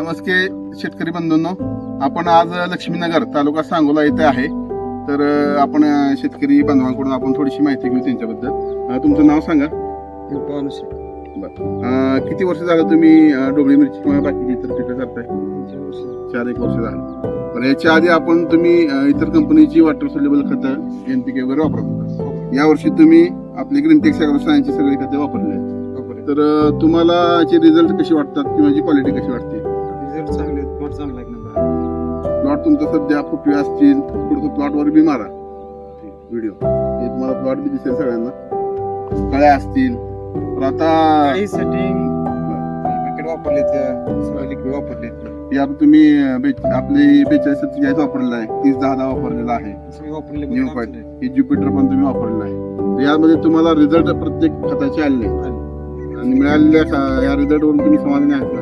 नमस्ते शेतकरी बंधूंनो. आपण आज लक्ष्मीनगर तालुका सांगोला येथे आहे. तर आपण शेतकरी बांधवांकडून आपण थोडीशी माहिती घेऊ त्यांच्याबद्दल. तुमचं नाव सांगा. अ, किती वर्ष झालं तुम्ही डोबळी मिरची किंवा बाकीची इतर पिकं करताय? चार एक वर्ष झालं. पण याच्या आधी आपण तुम्ही इतर कंपनीची वॉटर सोल्युबल खतं एन पी के वगैरे वापरत होता. यावर्षी तुम्ही आपली ग्रीनटेक सगळी खते वापरली. आहेत तर तुम्हाला याचे रिझल्ट कसे वाटतात किंवा याची क्वालिटी कशी वाटते? प्लॉट चांगला एक नंबर प्लॉट तुमचा सध्या फुटवे असतील थोडंसं प्लॉटवर बी मारा. व्हिडिओ हे तुम्हाला प्लॉट बी दिसेल सगळ्यांना. कळ्या असतील? तर आता काही सेटिंग वापरले सगळे लिक्विड वापरले आता तुम्ही बे- आपले बेचाळीस सत्तेचाळीस वापरलेला आहे. तीस दहा दहा वापरलेला आहे. सगळे वापरले न्यू फाईट हे ज्युपिटर पण तुम्ही वापरलेलं आहे. तर यामध्ये तुम्हाला रिझल्ट प्रत्येक खताचे आलेले आहेत. आणि मिळालेल्या खा- या रिझल्टवरून तुम्ही समाधानी आहात का?